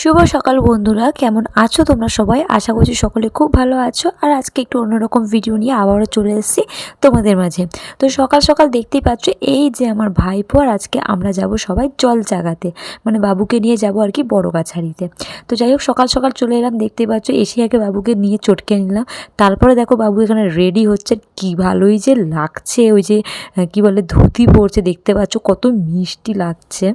শুভ সকাল বন্ধুরা, কেমন আছো তোমরা সবাই? আশা করছি সকলে খুব ভালো আছো। আর আজকে একটু অন্যরকম ভিডিও নিয়ে আবারও চলে এসেছি তোমাদের মাঝে। তো সকাল সকাল দেখতেই পাচ্ছ, এই যে আমার ভাইপো, আর আজকে আমরা যাব সবাই জল জাগাতে। মানে বাবুকে নিয়ে যাব আর কি বড় গাছারিতে তো যাই হোক, সকাল সকাল চলে এলাম, দেখতেই পাচ্ছ, এসে আগে বাবুকে নিয়ে চটকে নিলাম। তারপরে দেখো বাবু এখানে রেডি হচ্ছে, কি ভালোই যে লাগছে, ওই যে কি বলে, ধুতি পরছে, দেখতে পাচ্ছ, কত মিষ্টি লাগছে।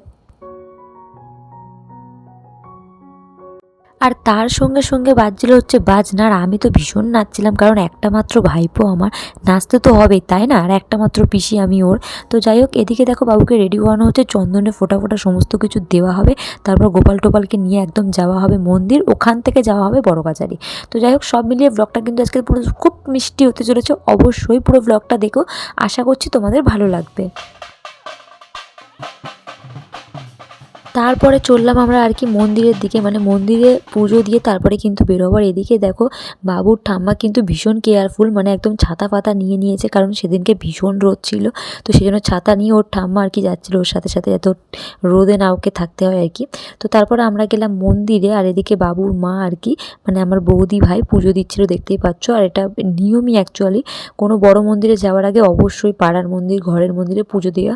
আর তার সঙ্গে সঙ্গে বাজছিল হচ্ছে বাজনা। আর আমি তো ভীষণ নাচছিলাম, কারণ একটা মাত্র ভাইপো আমার। নাচতে তো হবেই, তাই না? আর একটা মাত্র পিসি আমি ওর। তো যাই হোক, এদিকে দেখো বাবুকে রেডি করানো হচ্ছে। চন্দনে ফোটা ফোটা সমস্ত কিছু দেওয়া হবে। তারপর গোপাল টোপালকে নিয়ে একদম যাওয়া হবে মন্দির। ওখান থেকে যাওয়া হবে বড় কাচারি তো যাই হোক, সব মিলিয়ে ব্লগটা কিন্তু আজকে পুরো খুব মিষ্টি হতে চলেছে। অবশ্যই পুরো ব্লগটা দেখো। আশা করছি তোমাদের ভালো লাগবে। তারপরে চললাম আমরা আর কি মন্দিরের দিকে মানে মন্দিরে পুজো দিয়ে তারপরে কিন্তু বেরোবার এদিকে দেখো বাবুর ঠাম্মা কিন্তু ভীষণ কেয়ারফুল মানে একদম ছাতা পাতা নিয়ে নিয়েছে, কারণ সেদিনকে ভীষণ রোদ ছিল। তো সেই জন্য ছাতা নিয়ে ওর ঠাম্মা আর কি যাচ্ছিল ওর সাথে সাথে এত রোদে না ওকে থাকতে হয় আর কি। তো তারপরে আমরা গেলাম মন্দিরে, আর এদিকে বাবুর মা আর কি মানে আমার বৌদি ভাই পুজো দিচ্ছিল, দেখতেই পাচ্ছ। আর এটা নিয়মই অ্যাকচুয়ালি কোনো বড় মন্দিরে যাওয়ার আগে অবশ্যই পাড়ার মন্দির, ঘরের মন্দিরে পুজো দেওয়া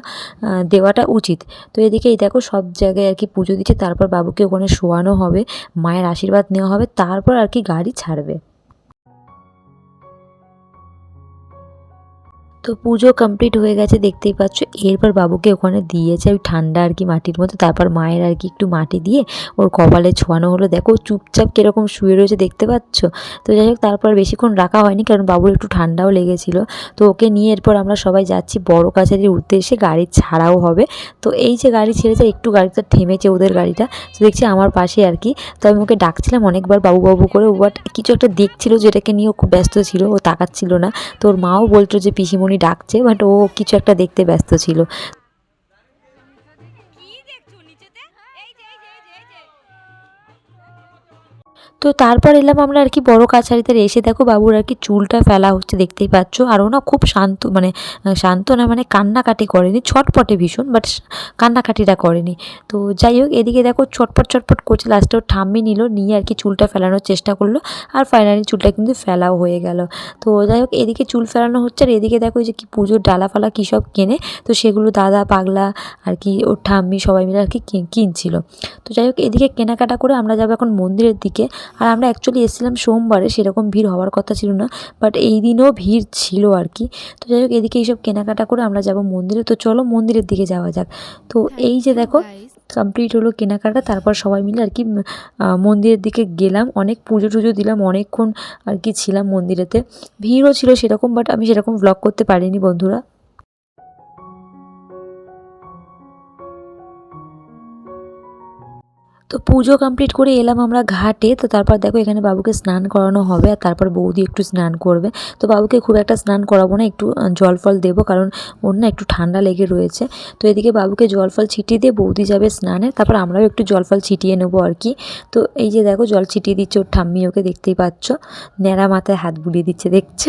দেওয়াটা উচিত। তো এদিকে এই দেখো সব জায়গায় আর কি পুজো দিচ্ছে, তারপর বাবুকে ওখানে শোয়ানো হবে, মায়ের আশীর্বাদ নেওয়া হবে, তারপর আর কি গাড়ি ছাড়বে। তো পুজো কমপ্লিট হয়ে গেছে, দেখতেই পাচ্ছ। এরপর বাবুকে ওখানে দিয়েছে, ওই ঠান্ডা আর কি মাটির মতো। তারপর মায়ের আর কি একটু মাটি দিয়ে ওর কপালে ছোঁয়ানো হলো। দেখো চুপচাপ কীরকম শুয়ে রয়েছে, দেখতে পাচ্ছ? তো যাই হোক, তারপর বেশিক্ষণ রাখা হয়নি, কারণ বাবুর একটু ঠান্ডাও লেগেছিলো। তো ওকে নিয়ে এরপর আমরা সবাই যাচ্ছি বড় কাছারির উদ্দেশ্যে, গাড়ি ছাড়াও হবে। তো এই যে গাড়ি ছেড়েছে, একটু গাড়িটা থেমেছে ওদের গাড়িটা। তো দেখছি আমার পাশে আর কি। তো আমি ওকে ডাকছিলাম অনেকবার বাবু বাবু করে, ও বাট কিছু একটা দেখছিল যেটাকে নিয়ে ও খুব ব্যস্ত ছিল, ও তাকাচ্ছিল না। তো ওর মাও বলতো যে, পিসিমণি ডাকছে বাট ও কিছু একটা দেখতে ব্যস্ত ছিল। তো তারপর এলাম আমরা আর কি বড় কাছারিতে এসে দেখো বাবুর আর কি চুলটা ফেলা হচ্ছে, দেখতেই পাচ্ছ। আর ও না খুব শান্ত মানে শান্ত না মানে কান্নাকাটি করেনি, ছটপটে ভীষণ বাট কান্নাকাটিটা করেনি। তো যাই হোক, এদিকে দেখো ছটপট ছটপট করছে লাস্টে ওর ঠাম্মি নিল, নিয়ে আর কি চুলটা ফেলানোর চেষ্টা করল, আর ফাইনালি চুলটা কিন্তু ফেলাও হয়ে গেল। তো যাই হোক, এদিকে চুল ফেলানো হচ্ছে, আর এদিকে দেখো যে কি পুজোর ডালা ফালা কী সব কেনে, তো সেগুলো দাদা, পাগলা আর কি ওর ঠাম্মি সবাই মিলে আর কি কিন- কিনছিল। তো যাই হোক, এদিকে কেনাকাটা করে আমরা যাব এখন মন্দিরের দিকে। আর আমরা অ্যাকচুয়ালি এসেছিলাম সোমবারে সেরকম ভিড় হওয়ার কথা ছিল না বাট এই দিনও ভিড় ছিল আর কি। তো যাই হোক এদিকে এইসব কেনাকাটা করে আমরা যাব মন্দিরে। তো চলো মন্দিরের দিকে যাওয়া যাক। তো এই যে দেখো কমপ্লিট হলো কেনাকাটা তারপর সবাই মিলে আর কি মন্দিরের দিকে গেলাম। অনেক পুজো টুজো দিলাম অনেকক্ষণ আর কি ছিলাম মন্দিরেতে। ভিড়ও ছিল সেরকম বাট আমি সেরকম ব্লগ করতে পারিনি বন্ধুরা। তো পুজো কমপ্লিট করে এলাম আমরা ঘাটে। তো তারপর দেখো এখানে বাবুকে স্নান করানো হবে আর তারপর বৌদি একটু স্নান করবে। তো বাবুকে খুব একটা স্নান করাবো না, একটু জল ফল দেবো কারণ ওর না একটু ঠান্ডা লেগে রয়েছে। তো এদিকে বাবুকে জল ফল ছিটিয়ে দিয়ে বৌদি যাবে স্নানে, তারপর আমরাও একটু জল ফল ছিটিয়ে নেব আর কি। তো এই যে দেখো জল ছিটিয়ে দিচ্ছে ওর ঠাম্মি, ওকে দেখতেই পাচ্ছ। ন্যাড়া মাথায় হাত বুলিয়ে দিচ্ছে, দেখছ?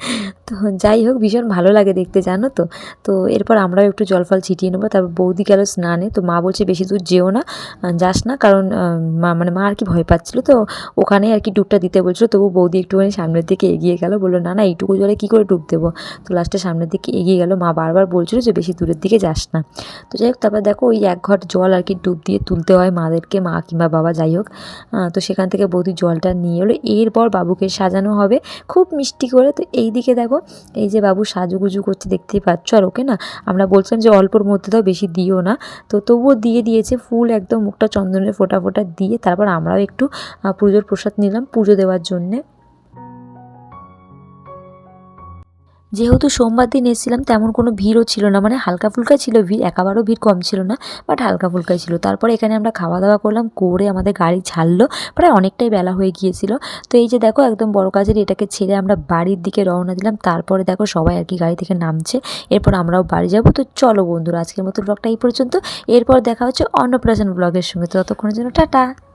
তো যাই হোক, ভীষণ ভালো লাগে দেখতে, জানো তো? তো এরপর আমরাও একটু জল ফল ছিটিয়ে নেব। তারপর বৌদি গেল স্নানে, তো মা বলছে বেশি দূর যেও না যাস না। কারণ মা মানে মা আর কি ভয় পাচ্ছিলো তো। ওখানে আর কি ডুবটা দিতে বলছিলো, তবু বৌদি একটুখানি সামনের দিকে এগিয়ে গেল। বলল, না না, এইটুকু জলে কী করে ডুব দেবো? তো লাস্টে সামনের দিকে এগিয়ে গেল। মা বারবার বলছিলো যে, বেশি দূরের দিকে যাস না। তো যাই হোক, তারপর দেখো ওই এক ঘট জল আর কি ডুব দিয়ে তুলতে হয় মাদেরকে, মা কিংবা বাবা, যাই হোক। তো সেখান থেকে বৌদি জলটা নিয়ে এলো। এরপর বাবুকে সাজানো হবে খুব মিষ্টি করে। তো এই দিকে দেখো, এই যে বাবু সাজুগুজু করছে, দেখতেই পাচ্ছ আর ওকে না? আমরা বলছিলাম যে, অল্পর মধ্যে দাও, বেশি দিও না। তো তবুও দিয়ে দিয়েছে। ফুল একদম মুখটা চন্দনের ফোঁটা ফোটা দিয়ে তারপর আমরাও একটু পুজোর প্রসাদ নিলাম পুজো দেওয়ার জন্যে। যেহেতু সোমবার দিন এসেছিলাম, তেমন কোনো ভিড়ও ছিল না। মানে হালকা ফুলকা ছিল ভিড়, একেবারেও ভিড় কম ছিল না বাট হালকা ফুলকাই ছিল। তারপরে এখানে আমরা খাওয়া দাওয়া করলাম, করে আমাদের গাড়ি ছাড়লো। প্রায় অনেকটাই বেলা হয়ে গিয়েছিল। তো এই যে দেখো, একদম বড় কাজের এটাকে ছেড়ে আমরা বাড়ির দিকে রওনা দিলাম। তারপরে দেখো, সবাই আর কি গাড়ি থেকে নামছে। এরপর আমরাও বাড়ি যাব। তো চলো বন্ধুরা, আজকের মতো ব্লগটা এই পর্যন্ত। এরপর দেখা হচ্ছে অন্নপ্রাশন ব্লগের সঙ্গে। তো ততক্ষণের জন্য টাটা!